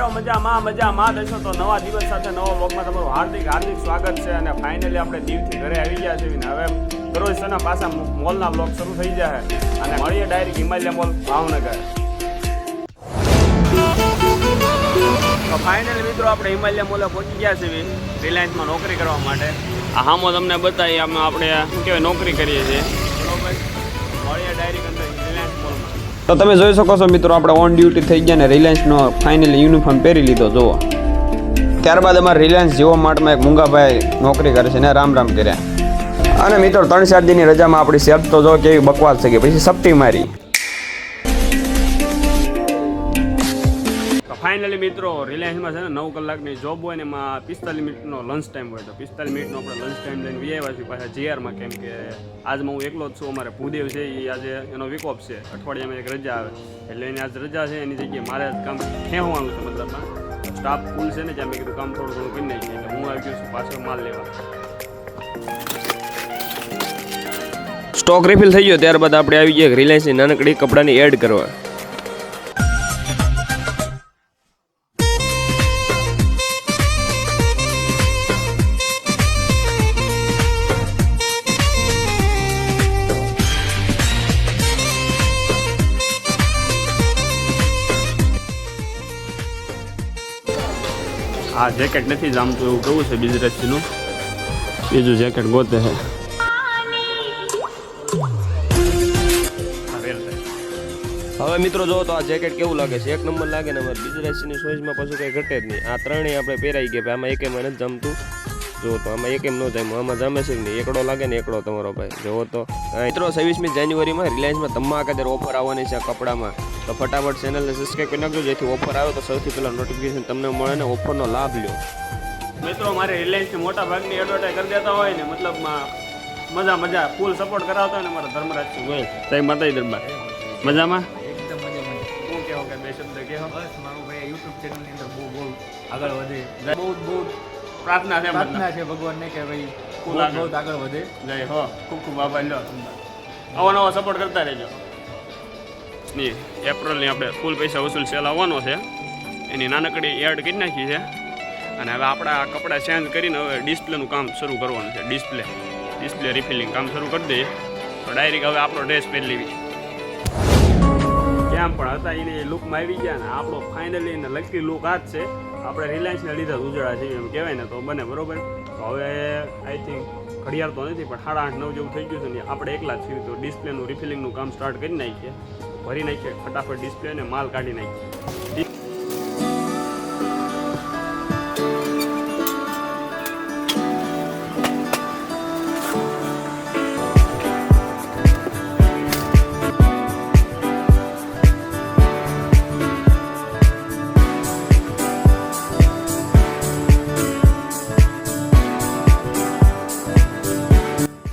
રહો મજામાં મજામાં. દેશો તો નવા દિવસ સાથે નવા બ્લોગમાં તમારું હાર્દિક હાર્દિક સ્વાગત છે અને ફાઇનલી આપણે દીવથી ઘરે આવી ગયા છીએ. હવે દરરોજ સના પાછા મોલના બ્લોગ શરૂ થઈ જાય અને મળીએ ડાયરેક્ટ હિમાલય મોલ, ભાવનગર. તો ફાઇનલી મિત્રો આપણે હિમાલય મોલે પહોંચી ગયા છીએ રિલાયન્સમાં નોકરી કરવા માટે. આ હામો તમને બતાવી આમાં આપણે, શું નોકરી કરીએ છીએ. બરોબર મળીએ ડાયરેક્ટ અંદર. તો તમે જોઈ શકો છો મિત્રો, આપણે ઓન ડ્યુટી થઈ ગયા ને રિલાયન્સનો ફાઇનલી યુનિફોર્મ પહેરી લીધો, જુઓ. ત્યારબાદ અમારે રિલાયન્સ જીઓ માર્ટમાં એક મુંગાભાઈ નોકરી કરે છે ને રામ રામ કર્યા. અને મિત્રો, ત્રણ ચાર દિનની રજામાં આપણી સેફ તો જો કેવી બકવાસ થઈ ગઈ, પછી સપટી મારી. ફાઇનલી મિત્રો રિલાયન્સમાં છે ને નવ કલાકની જોબ હોય ને એમાં પિસ્તાલીસ મિનિટનો લંચ ટાઈમ હોય. તો પિસ્તાલીસ મિનિટનો આપણે લંચ ટાઈમ લઈને વી આવ્યા છીએ પાછા જીઆરમાં કેમ કે આજમાં હું એકલો જ છું. અમારે ભૂદેવ છે એ આજે એનો વિકોપ છે. અઠવાડિયામાં એક રજા આવે. એટલે એની આજ રજા છે, એની જગ્યાએ મારે આજ કામ ખેંચવાનું છે મતલબમાં. સ્ટાફ ફૂલ છે ને જ્યાં મેં કીધું કામ થોડું ઘણું કરી નાખીએ. એટલે હું આવી ગયો છું પાછળ માલ લેવા. સ્ટોક રિફિલ થઈ ગયો. ત્યારબાદ આપણે આવી ગયા રિલાયન્સની નાનકડી કપડાની એડ કરવા. આ જેકેટ નથી જામતું એવું કેવું છે બિઝનેસનું બીજું જેકેટ ગોતે છે હવે મિત્રો જો તો આ જેકેટ કેવું લાગે છે? એક નંબર લાગે ને અમારે બિઝનેસની સોઈઝમાં પછી કંઈ ઘટે જ નહીં. આ ત્રણેય આપણે પહેરાઈ ગયા આમાં એકેમ નથી જમતું. જો તો આમાં એક એમ ન જાય આમાં જામે છે ને નહીં? એકડો લાગે ને એકડો તમારો ભાઈ. જુઓ તો મિત્રો છવ્વીસમી જાન્યુઆરીમાં રિલાયન્સમાં ધમાકાદાર ઓફર આવવાની છે કપડામાં. તો ફટાફટ ચેનલને સબસ્ક્રાઈબ કરી નાખજો જેથી ઓફર આવે તો સૌથી પહેલાં નોટિફિકેશન તમને મળે ને ઓફરનો લાભ લ્યો. મિત્રો મારે રિલાયન્સની મોટા ભાગની એડવર્ટાઈઝ કરી દેતા હોય ને મતલબમાં મજા મજા ફૂલ સપોર્ટ કરાવતા હોય ને મારા ધર્મરાજ સાહેબ માતાજી દરબાર. મજામાં? એકદમ મજામાં શું કહેવો કે બે શબ્દ કહેવો બસ મારું ભાઈ યુટ્યુબ ચેનલની અંદર બહુ બહુ આગળ વધે. બહુ બહુ પ્રાર્થના છે. પ્રાર્થના છે ભગવાનને કે ભાઈ ખૂબ આગળ. વધે. જય હો. ખૂબ ખૂબ આભાર. લો આવો નવો સપોર્ટ કરતા રહેજો. ની એપ્રિલની આપણે ફૂલ પૈસા વસૂલ સેલ આવવાનો છે. એની નાનકડી એડ કરી નાખી છે. અને હવે આપણા કપડાં ચેન્જ કરીને હવે ડિસ્પ્લેનું કામ શરૂ કરવાનું છે. ડિસ્પ્લે ડિસ્પ્લે રિફિલિંગ કામ શરૂ કરી દઈએ. તો ડાયરેક્ટ હવે આપણો ડ્રેસ પહેરી લેવી કેમ પણ હતા એની લુકમાં આવી ગયા ને આપણો ફાઇનલી એને લકી લુક આ જ છે. આપણે રિલાયન્સને લીધા ઉજળા છીએ એમ કહેવાય ને તો બને, બરોબર? તો હવે આઈ થિંક ઘડિયાળ તો નથી, પણ સાડા આઠ, નવ જેવું થઈ ગયું છે ને, આપણે એકલા જ છીએ તો ડિસ્પ્લેનું રિફિલિંગનું કામ સ્ટાર્ટ કરી નાખીએ. ભરી નાખીએ, ફટાફટ ડિસ્પ્લે ને માલ કાઢી નાખીએ.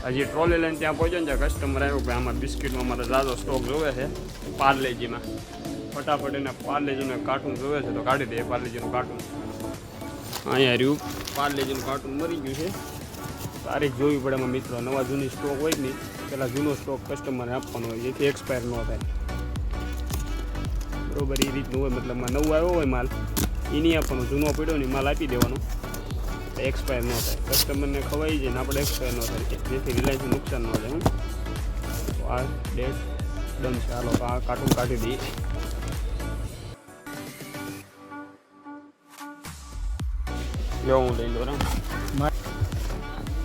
હજી ટ્રોલી લઈને ત્યાં પહોંચ્યો ને ત્યાં કસ્ટમર આવ્યો કે આમાં બિસ્કિટમાં મારે ઝાઝો સ્ટોક જોવે છે, પાર્લેજીમાં. ફટાફટ એને પાર્લેજીનું કાર્ટૂન જોવે છે, તો કાઢી દે પાર્લેજીનું કાર્ટૂન અહીંયા રહ્યું, પાર્લેજીનું કાર્ટૂન મરી ગયું છે. તારીખ જોવી પડે એમાં મિત્રો, નવા જૂની સ્ટોક હોય નહીં પહેલાં જૂનો સ્ટોક કસ્ટમરને આપવાનો હોય જેથી એક્સપાયર ન થાય. બરોબર એ રીતનું હોય મતલબમાં નવું આવ્યો હોય માલ એ નહીં આપવાનો, જૂનો પડ્યો ને માલ આપી દેવાનો. એક્સપાયર ન થાય. કસ્ટમરને ખવાઈ જાય ને આપણે એક્સપાયર ન થાય. જેથી રિલાયન્સને નુકસાન ન થાય તો આ ડેટ ડન છે. હાલો આ કાર્ટૂન કાઢી દઈએ. લ્યો હું લઈ લો રે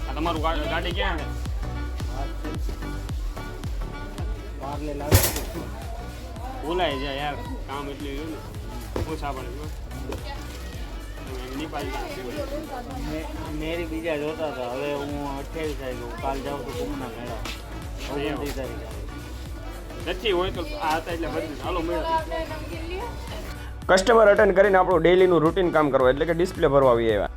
આ તમારું ગાડી ક્યાં છે? ભૂલાય જાય યાર. કામ એટલું રહ્યું ને. ઓછા પડે મેરી બીજા જોતા હતા. હવે હું અઠ્યાવીસ તારીખે કાલ જાઉં તો કુંભના મેળા. ઓગણત્રીસ તારીખે. નથી હોય તો આ હતા એટલે બધી હાલો મેળા. કસ્ટમર અટેન્ડ કરીને આપણું ડેલીનું રૂટીન કામ કરવું એટલે કે ડિસ્પ્લે ભરવા આવી આવ્યા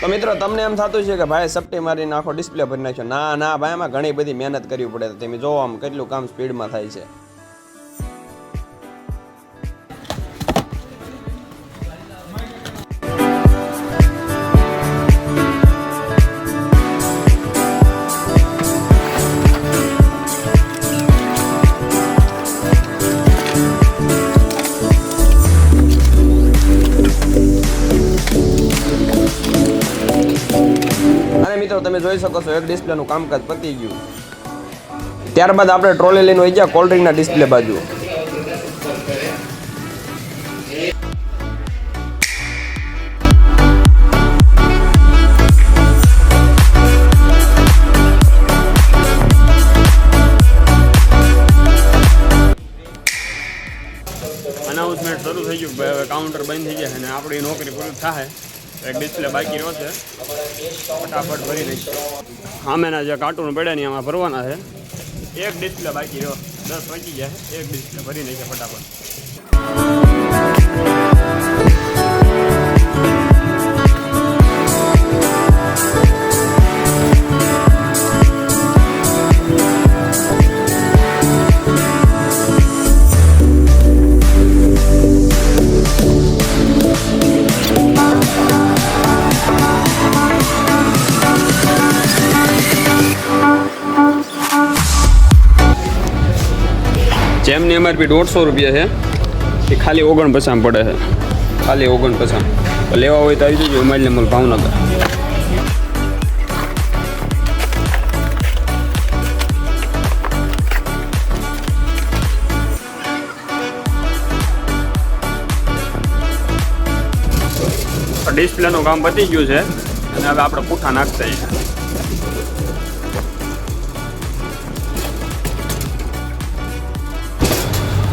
તો મિત્રો તમને એમ થતું છે કે ભાઈ સપટી મારીને આખો ડિસ્પ્લે ભરી નાખ્યો. ના ના ભાઈ એમાં ઘણી બધી મહેનત કરવી પડે. તમે જોવો આમ કેટલું કામ સ્પીડમાં થાય છે. મિત્રો તમે જોઈ શકો છો, એક ડિસ્પ્લેનું કામકાજ પતી ગયું. ત્યારબાદ આપણે ટ્રોલી લઈને વહી ગયા કોલ્ડ્રિંકના ડિસ્પ્લે બાજુ. અનાઉન્સમેન્ટ શરૂ થઈ ગયું કાઉન્ટર બંધ થઈ જાય અને આપણી નોકરી પૂરી થાય. એક ડિસ્પ્લે બાકી રહ્યો છે. ફટાફટ ભરી દઈશું સામેના જે કાર્ટૂન પડ્યા ને એમાં ભરવાના છે. એક ડિસ્પ્લે બાકી રહ્યો. દસ વાગી જાય એક ડિસ્પ્લે ભરી દઈશું ફટાફટ. જેમની દોઢસો રૂપિયા છે એ ખાલી ઓગણપચાસ પડે છે ખાલી ઓગણ પચાસ લેવા હોય તો આવી જજો ઉમાઈલ નંબર ભાવનગર ડિસ્પ્લેનું કામ પતી ગયું છે, અને હવે આપણે પૂઠા નાખતા છીએ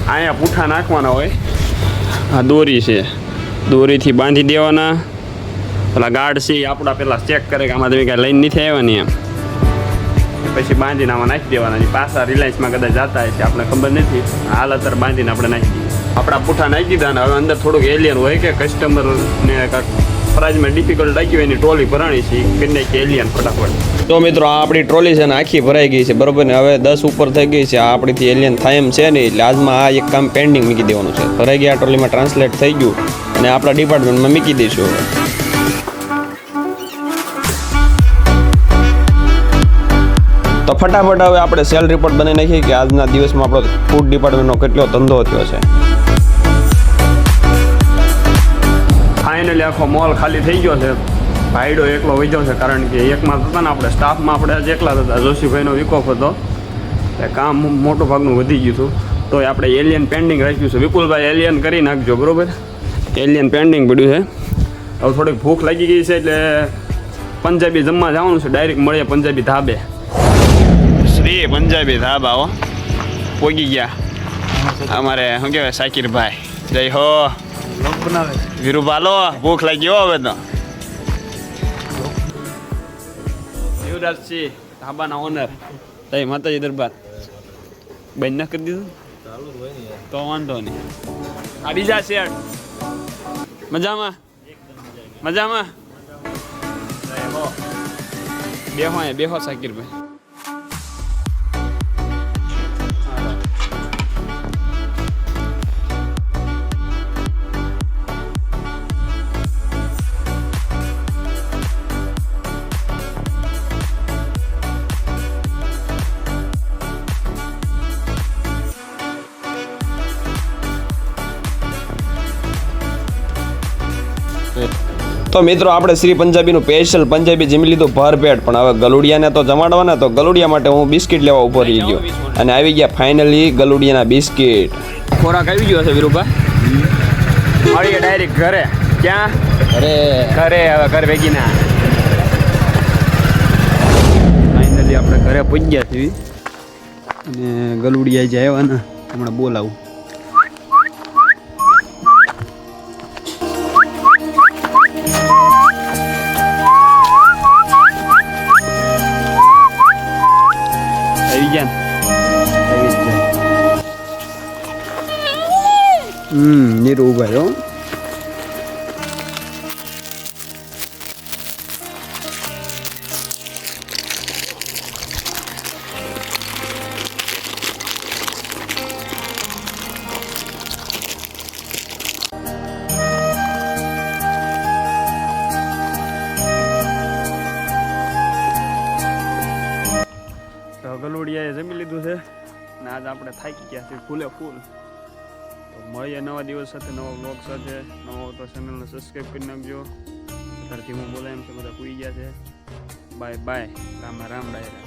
અહીંયા પૂઠા નાખવાના હોય. આ દોરી છે. દોરીથી બાંધી દેવાના. પેલા ગાર્ડ છે, એ આપણા પેલા ચેક કરે કે આમાં તમે કાંઈ લઈને નથી આવ્યા ને એમ. પછી બાંધીને આમાં નાખી દેવાના. છે પાછા રિલાયન્સમાં કદાચ જતા છે, આપણે ખબર નથી. હાલ અત્યારે બાંધીને આપણે નાખી દઈએ. આપણા પૂઠા નાખી દીધા ને હવે અંદર થોડુંક એલિયન હોય કે કસ્ટમરને કાંઈક પ્રાઇઝમાં ડિફિકલ્ટ લાગી એની ટ્રોલી ભરાણી છે કરી નાખી એલિયન ફટાફટ. તો મિત્રો, આ આપણી ટ્રોલી છે ને આખી ભરાઈ ગઈ છે, બરોબર ને? હવે દસ ઉપર થઈ ગઈ છે આપણીથી એલિયન થાય એમ છે ને, એટલે આજમાં આ એક કામ પેન્ડિંગ મૂકી દેવાનું છે. ભરાઈ ગયા ટ્રોલીમાં ટ્રાન્સલેટ થઈ ગયું, અને આપણા ડિપાર્ટમેન્ટમાં મૂકી દઈશું હવે. તો ફટાફટ હવે આપણે સેલ રિપોર્ટ બની નાખીએ કે આજના દિવસમાં આપણો ફૂડ ડિપાર્ટમેન્ટનો કેટલો ધંધો થયો છે. આખો મોલ ખાલી થઈ ગયો છે. ભાઈડો એકલો વહી છે કારણ કે એકમાં હતા ને આપણે સ્ટાફમાં આપણે આજે એકલા જ હતા, જોશીભાઈનો વિકોફ હતો. એ કામ મોટું ભાગનું વધી ગયું હતું. તો આપણે એલિયન પેન્ડિંગ રાખ્યું છે. વિપુલભાઈ એલિયન કરી નાખજો, બરોબર? એલિયન પેન્ડિંગ પડ્યું છે. હવે થોડીક ભૂખ લાગી ગઈ છે એટલે પંજાબી જમવા જવાનું છે. ડાયરેક્ટ મળીએ પંજાબી ધાબે. શ્રી પંજાબી ધાબા હો. પોગી ગયા. અમારે, શું કહેવાય, સાકીરભાઈ. જય હો. લોક બનાવે વીરુ બાલો ભૂખ લાગી ગયો હવે તો. યુવરાજસિંહ ધાબાના ઓનર તઈ માતાજી દરબાર. બંધ ના કરી દીધું? તો વાંધો નહીં. આ બીજા શેઠ મજામાં? મજામાં. બેહો અહીંયા બેહો સાકીરભાઈ. તો મિત્રો આપણે શ્રી પંજાબીનું સ્પેશિયલ પંજાબી જમી લીધું ભરપેટ પણ હવે ગલુડિયાને તો જમાડવાના તો ગલુડિયા માટે હું બિસ્કિટ લેવા ઊભો રહી ગયો. અને આવી ગયા ફાઇનલી ગલુડિયાના બિસ્કિટ. ખોરાક આવી ગયો છે વિરુભા મળીએ ડાયરેક્ટ ઘરે. ક્યાં? અરે ઘરે હવે ઘર ભેગી ના ફાઇનલી આપણે ઘરે પહોંચ્યા છીએ. અને ગલુડિયા જે આવ્યા ને હમણાં બોલાવું. રહ્યો તો ગલુડિયાએ જમી લીધું છે. ને આજ આપણે થાકી ગયા છે ફૂલે ફૂલ. તો મળીએ નવા દિવસ સાથે, નવા બ્લોગ સાથે. નવો તો ચેનલને સબસ્ક્રાઈબ કરી નાખજો. અત્યારથી હું બોલાય એમ છે, બધા પૂઈ ગયા છે. Bye bye Ram Ram ડાયરા